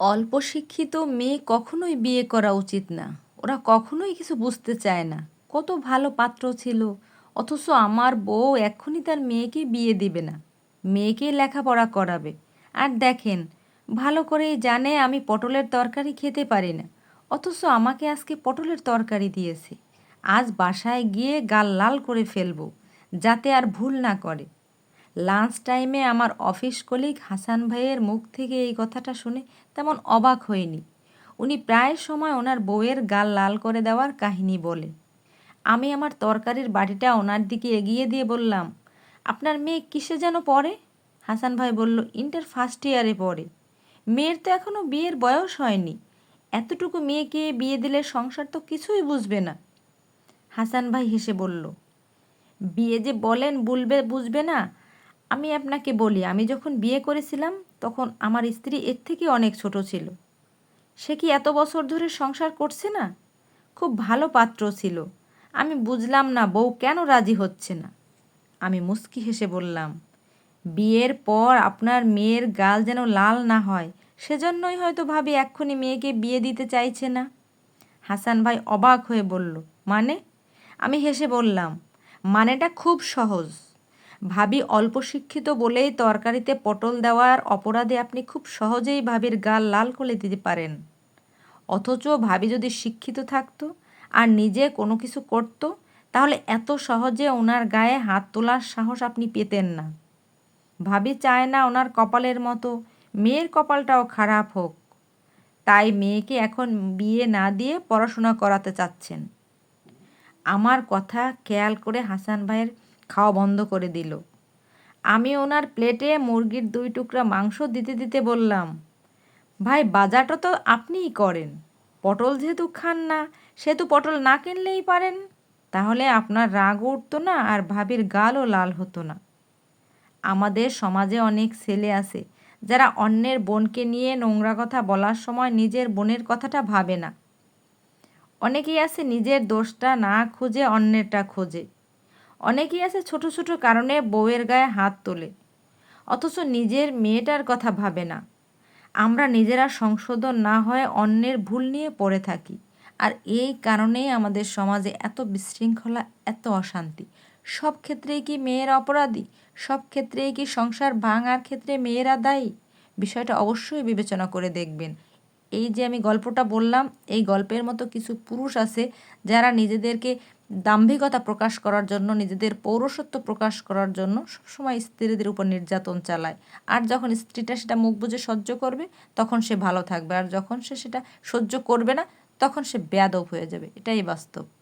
অল্প শিক্ষিত মেয়ে কখনোই বিয়ে করা উচিত না। ওরা কখনোই কিছু বুঝতে চায় না। কত ভালো পাত্র ছিল। অথচ আমার বউ এক্ষুনি তার মেয়েকে বিয়ে দিবে না। মেয়েকে লেখাপড়া করাবে। আর দেখেন, ভালো করেই জানে আমি পটলের তরকারি খেতে পারি না। অথচ আমাকে আজকে পটলের তরকারি দিয়েছে। আজ বাসায় গিয়ে গাল লাল করে ফেলব, যাতে আর ভুল না করে। লাঞ্চ টাইমে আমার অফিস কলিগ হাসান ভাইয়ের মুখ থেকে এই কথাটা শুনে তেমন অবাক হয়নি। উনি প্রায় সময় ওনার বউয়ের গাল লাল করে দেওয়ার কাহিনী বলে। আমি আমার তরকারির বাটিটা ওনার দিকে এগিয়ে দিয়ে বললাম, আপনার মেয়ে কিসে যেন পড়ে? হাসান ভাই বলল ইন্টার ফার্স্ট ইয়ারে পড়ে। মেয়ের তো এখনও বিয়ের বয়স হয়নি। এতটুকু মেয়েকে বিয়ে দিলে সংসার তো কিছুই বুঝবে না। হাসান ভাই হেসে বলল, বিয়ে যে বলেন, বলবে, বুঝবে না। আমি আপনাকে বলি, আমি যখন বিয়ে করেছিলাম, তখন আমার স্ত্রী এর থেকে অনেক ছোট ছিল। সে কি এত বছর ধরে সংসার করছে না? খুব ভালো পাত্র ছিল। আমি বুঝলাম না, বউ কেন রাজি হচ্ছে না। আমি মুস্কি হেসে বললাম, বিয়ের পর আপনার মেয়ের গাল যেন লাল না হয়, সেজন্যই হয়তো ভাবি এক্ষুনি মেয়েকে বিয়ে দিতে চাইছে না। হাসান ভাই অবাক হয়ে বলল মানে? আমি হেসে বললাম, মানেটা খুব সহজ। ভাবি অল্প শিক্ষিত বলেই তরকারিতে পটল দেওয়ার অপরাধে আপনি খুব সহজেই ভাবির গাল লাল করে দিতে পারেন। অথচ ভাবি যদি শিক্ষিত থাকতো আর নিজে কোনো কিছু করতো, তাহলে এত সহজে ওনার গায়ে হাত তোলার সাহস আপনি পেতেন না। ভাবি চায় না ওনার কপালের মতো, মেয়ের কপালটাও খারাপ হোক। তাই মেয়েকে এখন বিয়ে না দিয়ে পড়াশোনা করাতে চাচ্ছেন। আমার কথা খেয়াল করে হাসান ভাইয়ের খাওয়া বন্ধ করে দিল। আমি ওনার প্লেটে মুরগির দুই টুকরা মাংস দিতে দিতে বললাম, ভাই, বাজারটা তো আপনিই করেন। পটল যেহেতু খান না, সেহেতু পটল না কিনলেই পারেন। তাহলে আপনার রাগ উঠতো না আর ভাবির গালও লাল হতো না। আমাদের সমাজে অনেক ছেলে আছে, যারা অন্যের বোনকে নিয়ে নোংরা কথা বলার সময় নিজের বোনের কথাটা ভাবে না। অনেকেই আছে নিজের দোষটা না খুঁজে অন্যেরটা খোঁজে। অনেকেই আছে ছোট ছোট কারণে বউয়ের গায়ে হাত তোলে। অথচ নিজের মেয়েটার কথা ভাবে না। আমরা নিজেরা সংশোধন না হয়ে অন্যের ভুল নিয়ে পড়ে থাকি। আর এই কারণেই আমাদের সমাজে এত বিশৃঙ্খলা, এত অশান্তি। সব ক্ষেত্রেই কি মেয়েরা অপরাধী? সব ক্ষেত্রেই কি সংসার ভাঙার ক্ষেত্রে মেয়েরা দায়ী? বিষয়টা অবশ্যই বিবেচনা করে দেখবেন। এই যে আমি গল্পটা বললাম, এই গল্পের মতো কিছু পুরুষ আছে যারা নিজেদেরকে দাম্ভিকতা প্রকাশ করার জন্য, নিজেদের পৌরসত্ব প্রকাশ করার জন্য সবসময় স্ত্রীদের উপর নির্যাতন চালায়। আর যখন স্ত্রীটা সেটা মুখ বুঝে সহ্য করবে, তখন সে ভালো থাকবে। আর যখন সে সেটা সহ্য করবে না, তখন সে ব্যাদব হয়ে যাবে। এটাই বাস্তব।